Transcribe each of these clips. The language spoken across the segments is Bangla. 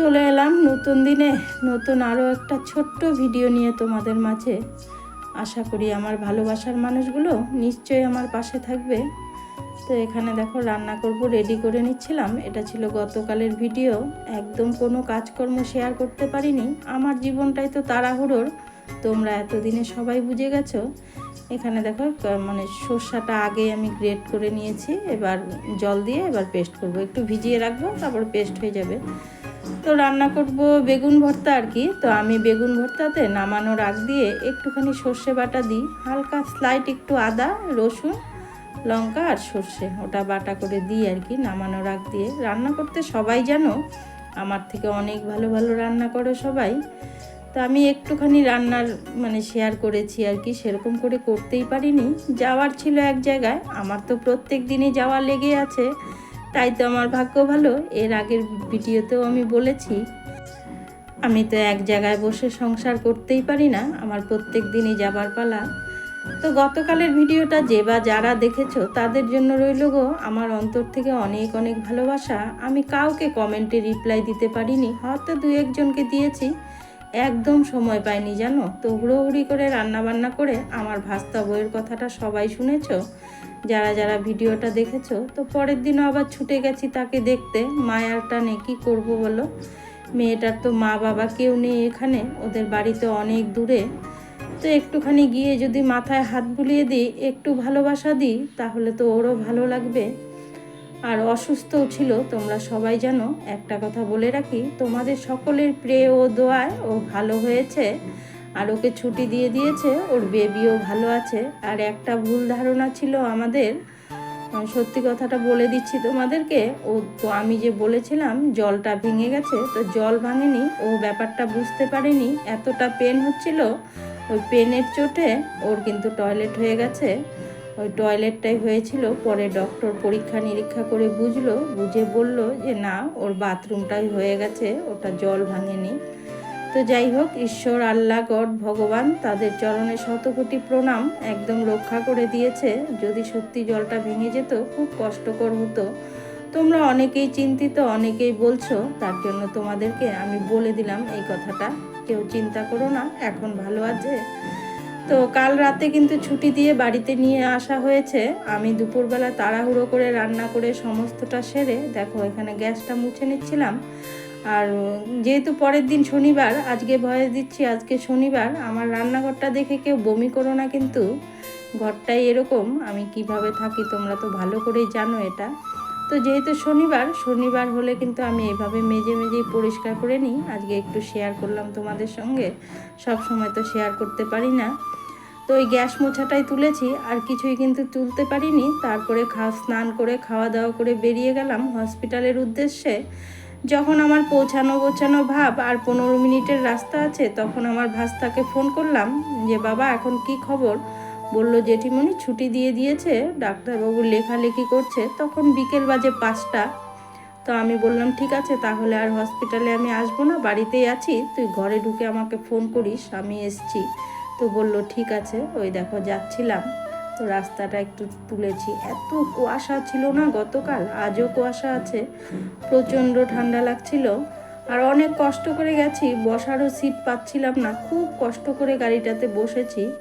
চলে এলাম নতুন দিনে, নতুন আরও একটা ছোট্ট ভিডিও নিয়ে তোমাদের মাঝে। আশা করি আমার ভালোবাসার মানুষগুলো নিশ্চয়ই আমার পাশে থাকবে। তো এখানে দেখো রান্না করব রেডি করে নিচ্ছিলাম। এটা ছিল গতকালের ভিডিও। একদম কোনো কাজকর্ম শেয়ার করতে পারিনি। আমার জীবনটাই তো তাড়াহুড়োর। তোমরা এতদিনে সবাই বুঝে গেছো? এখানে দেখো মানে সর্ষাটা আগে আমি গ্রেট করে নিয়েছি, এবার জল দিয়ে এবার পেস্ট করব। একটু ভিজিয়ে রাখব, তারপর পেস্ট হয়ে যাবে। তো রান্না করব বেগুন ভর্তা আর কি। তো আমি বেগুন ভর্তাতে নামানোর আগ দিয়ে একটুখানি সর্ষে বাটা দিই। হালকা স্লাইট একটু আদা, রসুন, লঙ্কা আর সর্ষে। ওটা বাটা করে দিই আর কি নামানোর আগ দিয়ে। রান্না করতে সবাই জানো, আমার থেকে অনেক ভালো ভালো রান্না করে সবাই। তো আমি একটুখানি রান্নার মানে শেয়ার করেছি আর কি, সেরকম করে করতেই পারিনি। যাওয়ার ছিল এক জায়গায়, আমার তো প্রত্যেক দিনই যাওয়া লেগে আছে, তাই তো আমার ভাগ্য ভালো। এর আগের ভিডিওতেও আমি বলেছি, আমি তো এক জায়গায় বসে সংসার করতেই পারি না, আমার প্রত্যেক দিনই যাবার পালা। তো গতকালের ভিডিওটা যে বা যারা দেখেছ, তাদের জন্য রইল গো, আমার অন্তর থেকে অনেক অনেক ভালোবাসা। আমি কাউকে কমেন্টে রিপ্লাই দিতে পারিনি, হয়তো দু একজনকে দিয়েছি একদম সময় পাইনি জানো? তো হুড়োহুড়ি করে রান্না বান্না করে আমার ভাস্তা বইয়ের কথাটা সবাই শুনেছো? যারা যারা ভিডিওটা দেখেছ, তো পরের দিনও আবার ছুটে গেছি তাকে দেখতে। মায়ার টানে কি করব বলো? মেয়েটার তো মা বাবা কেউ নেই এখানে, ওদের বাড়িতে অনেক দূরে। তো একটুখানি গিয়ে যদি মাথায় হাত বুলিয়ে দিই, একটু ভালোবাসা দিই, তাহলে তো ওরও ভালো লাগবে। আর অসুস্থও ছিল, তোমরা সবাই জানো, একটা কথা বলে রাখি, তোমাদের সকলের প্রে ও দোয়ায় ও ভালো হয়েছে, আর ওকে ছুটি দিয়ে দিয়েছে, ওর বেবিও ভালো আছে, আর একটা ভুল ধারণা ছিল আমাদের সত্যি কথাটা বলে দিচ্ছি তোমাদেরকে, ও তো আমি যে বলেছিলাম, জলটা ভেঙে গেছে, তো জল ভাঙেনি, ও ব্যাপারটা বুঝতে পারেনি, এতটা পেন হচ্ছিল, ওই পেনের চোটে ওর কিন্তু টয়লেট হয়ে গেছে ওই টয়লেটটাই হয়েছিল। পরে ডক্টর পরীক্ষা নিরীক্ষা করে বুঝলো, বুঝে বলল যে না, ওর বাথরুমটাই হয়ে গেছে, ওটা জল ভাঙেনি। তো যাই হোক, ঈশ্বর, আল্লাহ, গড, ভগবান তাদের চরণে শতকোটি প্রণাম, একদম রক্ষা করে দিয়েছে। যদি সত্যি জলটা ভেঙে যেত, খুব কষ্টকর হতো। তোমরা অনেকেই চিন্তিত, অনেকেই বলছো, তার জন্য তোমাদেরকে আমি বলে দিলাম এই কথাটা। কেউ চিন্তা করো না, এখন ভালো আছে। তো কাল রাতে কিন্তু ছুটি দিয়ে বাড়িতে নিয়ে আসা হয়েছে। আমি দুপুরবেলা তাড়াহুড়ো করে রান্না করে সমস্তটা সেরে দেখো এখানে গ্যাসটা মুছে নিচ্ছিলাম। আর যেহেতু পরের দিন শনিবার, আজকে ভয়ে দিচ্ছি আজকে শনিবার, আমার রান্নাঘরটা দেখে কেউ বমি করো না কিন্তু ঘরটাই এরকম। আমি কীভাবে থাকি তোমরা তো ভালো করেই জানো এটা। তো যেহেতু শনিবার শনিবার হলে কিন্তু আমি এভাবে মেজে মেজেই পরিষ্কার করে নিই। আজকে একটু শেয়ার করলাম তোমাদের সঙ্গে। সব সময় তো শেয়ার করতে পারি না। তো ওই গ্যাস মোছাটাই তুলেছি, আর কিছুই কিন্তু তুলতে পারিনি। তারপরে খাওয়া স্নান করে খাওয়া দাওয়া করে বেরিয়ে গেলাম হসপিটালের উদ্দেশ্যে। যখন আমার পৌঁছানো গোছানো ভাব আর পনেরো মিনিটের রাস্তা আছে, তখন আমার ভাস্তাকে ফোন করলাম যে, বাবা, এখন কি খবর? বলল, জেঠিমণি ছুটি দিয়ে দিয়েছে, ডাক্তারবাবু লেখালেখি করছে। তখন বিকেল বাজে পাঁচটা। তো আমি বললাম, ঠিক আছে, তাহলে আর হসপিটালে আমি আসব না, বাড়িতেই আছি। তুই ঘরে ঢুকে আমাকে ফোন করিস, আমি এসছি। তো বলল, ঠিক আছে। ওই দেখো, যাচ্ছিলাম। তো রাস্তাটা একটু তুলেছি। এত কুয়াশা ছিল না গতকাল? আজও কুয়াশা আছে। প্রচণ্ড ঠান্ডা লাগছিল। আর অনেক কষ্ট করে গেছি। বসারও সিট পাচ্ছিলাম না। খুব কষ্ট করে গাড়িটাতে বসেছি।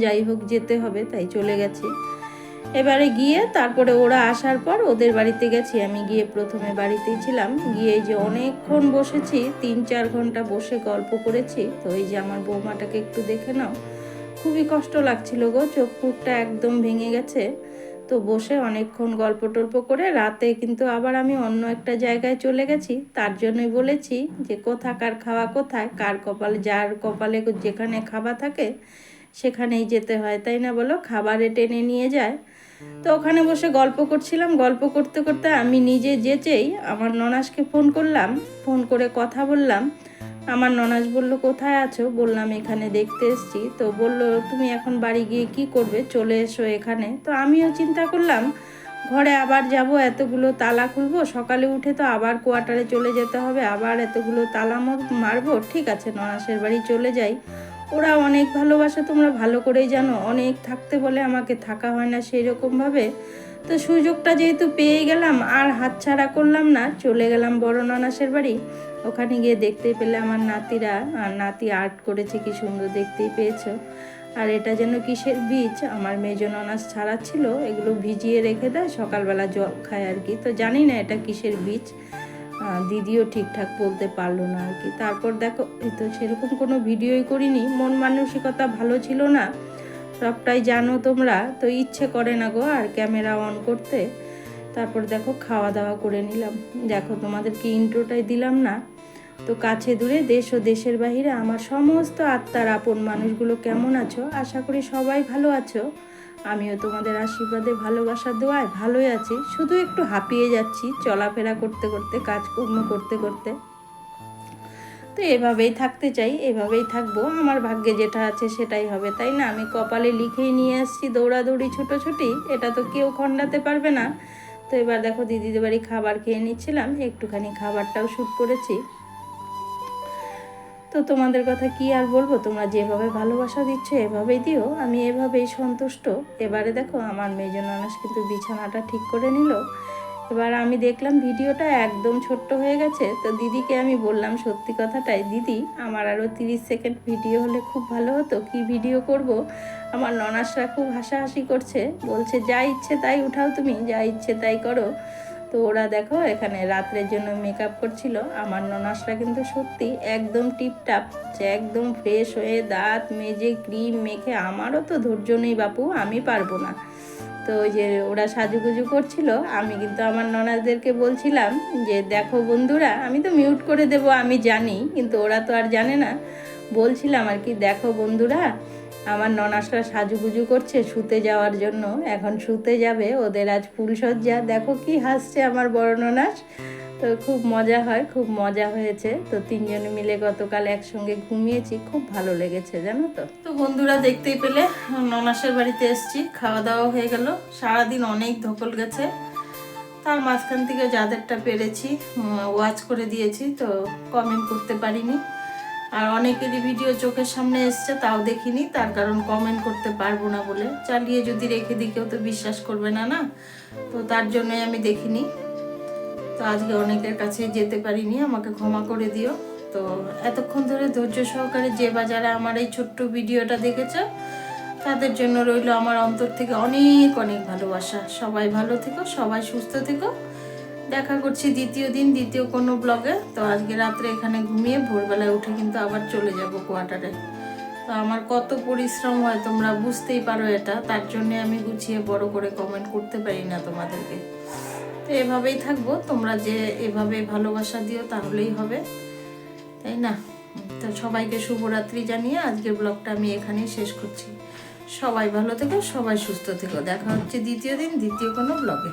যাই হোক, যেতে হবে, তাই চলে গেছি। এবারে গিয়ে তারপরে ওরা আসার পর ওদের বাড়িতে গেছি। আমি গিয়ে প্রথমে বাড়িতেই ছিলাম। গিয়ে যে অনেকক্ষণ বসেছি, তিন চার ঘণ্টা বসে গল্প করেছি। তো এই যে আমার বৌমাটাকে একটু দেখে নাও। খুবই কষ্ট লাগছিল গো, চোখ মুখটা একদম ভেঙে গেছে। তো বসে অনেকক্ষণ গল্প টল্প করে রাতে কিন্তু আবার আমি অন্য একটা জায়গায় চলে গেছি। তার জন্যই বলেছি যে, কোথাকার খাওয়া কোথায়, কার কপালে, যার কপালে যেখানে খাওয়া থাকে সেখানেই যেতে হয়, তাই না বলো? খাবারে টেনে নিয়ে যায়। তো ওখানে বসে গল্প করছিলাম। গল্প করতে করতে আমি নিজে যেচেই আমার ননাসকে ফোন করলাম, ফোন করে কথা বললাম। আমার ননাস বলল, কোথায় আছো? বললাম, এখানে দেখতে এসছি। তো বলল, তুমি এখন বাড়ি গিয়ে কি করবে? চলে এসো এখানে। তো আমিও চিন্তা করলাম, ঘরে আবার যাব, এতগুলো তালা খুলবো? সকালে উঠে তো আবার কোয়ার্টারে চলে যেতে হবে, আবার এতগুলো তালা মার- মারবো? ঠিক আছে ননাসের বাড়ি চলে যাই। ওরা অনেক ভালোবাসে, তোমরা ভালো করেই জানো। অনেক থাকতে বলে আমাকে থাকা হয় না সেই রকমভাবে তো সুযোগটা যেহেতু পেয়ে গেলাম, আর হাতছাড়া করলাম না, চলে গেলাম বড় নানাসের বাড়ি। ওখানে গিয়ে দেখতেই পেলে আমার নাতিরা, আর নাতি আর্ট করেছে, কি সুন্দর দেখতেই পেয়েছ। আর এটা যেন কিসের বীজ? আমার মেজন অনাস ছাড়াচ্ছিল, এগুলো ভিজিয়ে রেখে দেয়, সকালবেলা জল খায় আর কি। তো জানি না এটা কিসের বীজ। দিদিও ঠিকঠাক বলতে পারল না আর কি। তারপর দেখো, এই তো সেরকম কোনো ভিডিওই করিনি। মন মানসিকতা ভালো ছিল না। সবটাই জানো তোমরা, তো ইচ্ছে করে না গো আর ক্যামেরা অন করতে। তারপর দেখো খাওয়া দাওয়া করে নিলাম। দেখো তোমাদেরকে ইন্ট্রোটাই দিলাম না। তো কাছে দূরে, দেশ ও দেশের বাহিরে আমার সমস্ত আত্মার আপন মানুষগুলো কেমন আছো? আশা করি সবাই ভালো আছো। আমিও তোমাদের আশীর্বাদে, ভালোবাসা দেওয়ায় ভালোই আছি। শুধু একটু হাঁপিয়ে যাচ্ছি চলাফেরা করতে করতে, কাজকর্ম করতে করতে। তো এভাবেই থাকতে চাই, এভাবেই থাকব। আমার ভাগ্যে যেটা আছে সেটাই হবে, তাই না? আমি কপালে লিখেই নিয়ে আসছি দৌড়াদৌড়ি, ছোটোছুটি। এটা তো কেউ খণ্ডাতে পারবে না। তো এবার দেখো, দিদিদের বাড়ি খাবার খেয়ে নিচ্ছিলাম, একটুখানি খাবারটাও শ্যুট করেছি। তো তোমাদের কথা কি আর বলব? তোমরা যেভাবে ভালোবাসা দিচ্ছ, এভাবেই দিও। আমি এভাবেই সন্তুষ্ট। এবারে দেখো, আমার মেজন মানুষ কিন্তু বিছানাটা ঠিক করে নিল। এবার আমি দেখলাম ভিডিওটা একদম ছোট্ট হয়ে গেছে। তো দিদিকে আমি বললাম, সত্যি কথাটাই, দিদি, আমার আরও তিরিশ সেকেন্ড ভিডিও হলে খুব ভালো হতো। কি ভিডিও করব? আমার ননাসরা খুব হাসাহাসি করছে। বলছে, যা ইচ্ছে তাই উঠাও তুমি, যা ইচ্ছে তাই করো। তো ওরা দেখো এখানে রাত্রের জন্য মেকআপ করছিল। আমার ননাসরা কিন্তু সত্যি একদম টিপটাপ যে একদম ফ্রেশ হয়ে দাঁত মেজে ক্রিম মেখে, আমারও তো ধৈর্য নেই বাপু, আমি পারব না। তো ওই যে ওরা সাজুগুজু করছিল, আমি কিন্তু আমার ননাসদেরকে বলছিলাম যে, দেখো বন্ধুরা, আমি তো মিউট করে দেব, আমি জানি। কিন্তু ওরা তো আর জানে না। বলছিলাম আর কি, দেখো বন্ধুরা আমার ননাসরা সাজুগুজু করছে শুতে যাওয়ার জন্য। এখন শুতে যাবে, ওদের আজ ফুলসজ্জা দেখো কি হাসছে আমার বড় ননাস। তো খুব মজা হয়, খুব মজা হয়েছে। তো তিনজনে মিলে গতকাল একসঙ্গে ঘুমিয়েছি, খুব ভালো লেগেছে, জানো তো? তো বন্ধুরা দেখতেই পেলে, ননাসের বাড়িতে এসেছি, খাওয়া দাওয়া হয়ে গেল। সারাদিন অনেক ধকল গেছে। তার মাঝখান থেকে যাদেরটা পেরেছি ওয়াচ করে দিয়েছি, তো কমেন্ট করতে পারিনি। আর অনেকেরই ভিডিও চোখের সামনে এসছে, তাও দেখিনি। তার কারণ কমেন্ট করতে পারব না বলে। চালিয়ে যদি রেখে দিই, কেউ তো বিশ্বাস করবে না না? তো তার জন্যই আমি দেখিনি। তো আজকে অনেকের কাছে যেতে পারিনি, আমাকে ক্ষমা করে দিও। তো এতক্ষণ ধরে ধৈর্য সহকারে যে বা যারা আমার এই ছোট্ট ভিডিওটা দেখেছ, তাদের জন্য রইল আমার অন্তর থেকে অনেক অনেক ভালোবাসা। সবাই ভালো থেকো, সবাই সুস্থ থেকো। দেখা করছি দ্বিতীয় দিন, দ্বিতীয় কোনো ব্লগে তো আজকে রাত্রে এখানে ঘুমিয়ে ভোরবেলায় উঠে কিন্তু আবার চলে যাব কোয়ার্টারে তো আমার কত পরিশ্রম হয়, তোমরা বুঝতেই পারো এটা। তার জন্য আমি গুছিয়ে বড় করে কমেন্ট করতে পারি না তোমাদেরকে। তো এভাবেই থাকব। তোমরা যে এভাবে ভালোবাসা দিও তাহলেই হবে। তাই না? তো সবাইকে শুভরাত্রি জানিয়ে আজকের ব্লগটা আমি এখানেই শেষ করছি। সবাই ভালো থেকো, সবাই সুস্থ থেকো। দেখা হচ্ছে দ্বিতীয় দিন, দ্বিতীয় কোনো ব্লগে